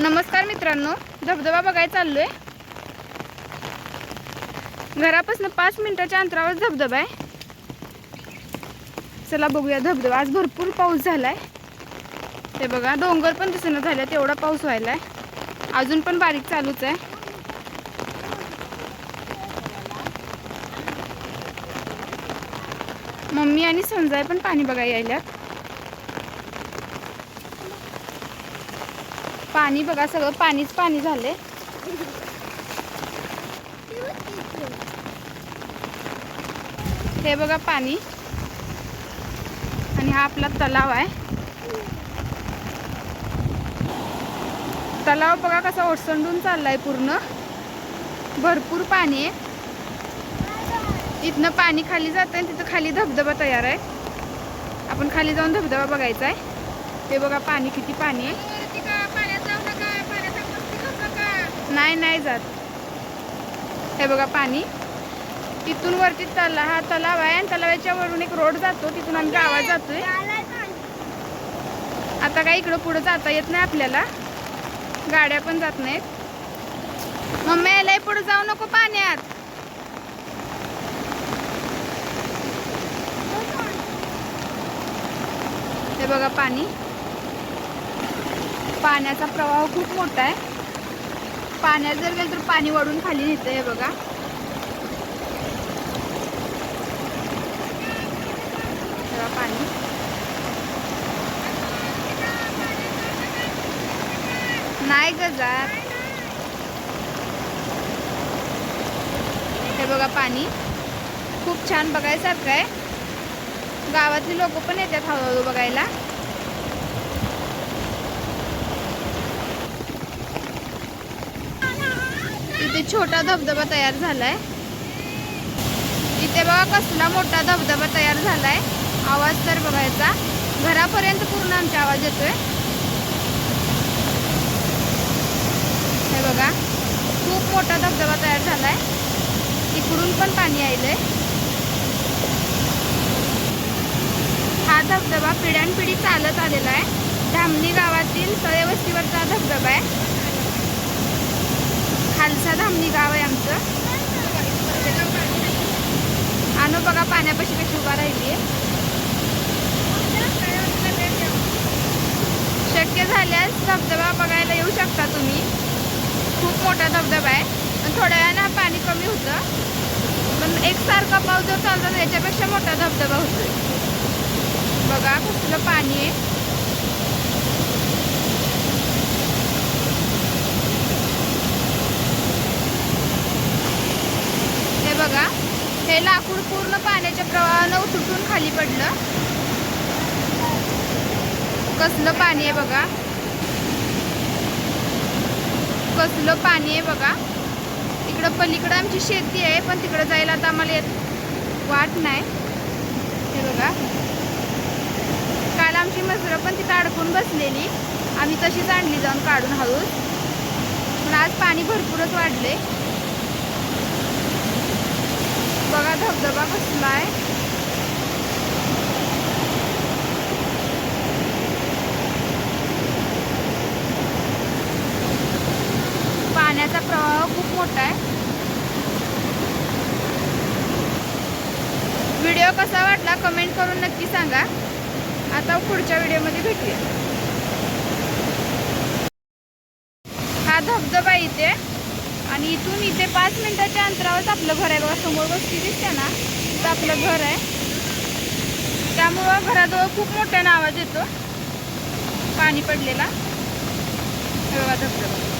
नमस्कार मित्रांनो धबधबा बघायला चाललोय. घरापासून पाच मिनिटाच्या अंतरावर धबधबा आहे. चला बघूया धबधबा. आज भरपूर पाऊस झालाय. ते बघा डोंगर पण दिसेना झाल्या तेवढा पाऊस व्हायलाय. अजून पण बारीक चालूच आहे. मम्मी आणि संजय पण पाणी बघायला यायल्यात. पाणी बघा सगळं पाणीच पाणी झाले हे बघा पाणी. आणि हा आपला तलाव आहे. तलाव बघा कसा ओसंडून चाललाय पूर्ण. भरपूर पाणी आहे. इथनं पाणी खाली जात आहे तिथं खाली धबधबा तयार आहे. आपण खाली जाऊन धबधबा बघायचा आहे ते बघा पाणी किती पाणी आहे. नाही नाही जात. हे बघा पाणी. तिथून वरती तला हा तलाव आहे आणि तलावाच्या वरून एक रोड जातो. तिथून आम्ही गावात जातोय. आता काय इकडं पुढं जाता येत नाही आपल्याला. गाड्या पण जात नाहीत. मम्मी यायला पुढे जाऊ नको पाण्यात. हे बघा पाणी. पाण्याचा प्रवाह खूप मोठा आहे. पाण्यात जर गेलं तर पाणी वाढून खाली नेतं आहे बघा. पाणी. नाही गजात हे बघा पाणी. खूप छान बघायसारखं आहे. गावातली लोक पण येतात हळूहळू बघायला. इथे छोटा धबधबा तयार झालाय. इथे बघा कसला मोठा धबधबा तयार झालाय. आवाज तर बघायचा. घरापर्यंत पूर्ण आमचा आवाज येतोय. हे बघा खूप मोठा धबधबा तयार झालाय. इकडून पण पाणी आलंय हा धबधबा पिढ्यानपिढी चालत आलेला आहे. धामणी गावातील तळे धबधबा आहे. खालसा धामणी गाव आहे आमचं. आणू बघा पाण्यापाशी कशी उभा राहिली आहे. शक्य झाल्यास धबधबा बघायला येऊ शकता तुम्ही. खूप मोठा धबधबा आहे. पण थोड्या वेळानं पाणी कमी होतं. पण एकसारखा पाऊस जर चालतो याच्यापेक्षा मोठा धबधबा होतोय. बघा कसलं पाणी आहे. बघा. हे लाकूड पूर्ण पाण्याच्या प्रवाहानं उतरून खाली पडलं. कसलं पाणी आहे बघा. कसलं पाणी आहे बघा. इकडं पलीकडं आमची शेती आहे पण तिकडं जायला आता आम्हाला येत वाट नाही. हे बघा. काल आमची मजुरं पण तिथं अडकून बसलेली. आम्ही तशीच आणली जाऊन काढून हळूच पण आज पाणी भरपूरच वाढले बघा धबधबा कसला आहे. पाण्याचा प्रवाह खूप मोठा आहे. व्हिडिओ कसा वाटला कमेंट करून नक्की सांगा. आता पुढच्या व्हिडिओमध्ये भेटूया. हा धबधबा इथे आणि इथून इथे पाच मिनिटाच्या अंतरावरच आपलं घर आहे बघा समोर वस्ती दिसते ना तिथं आपलं घर आहे. त्यामुळं घराजवळ खूप मोठ्यानं आवाज येतो. पाणी पडलेला. बघा धबधबा.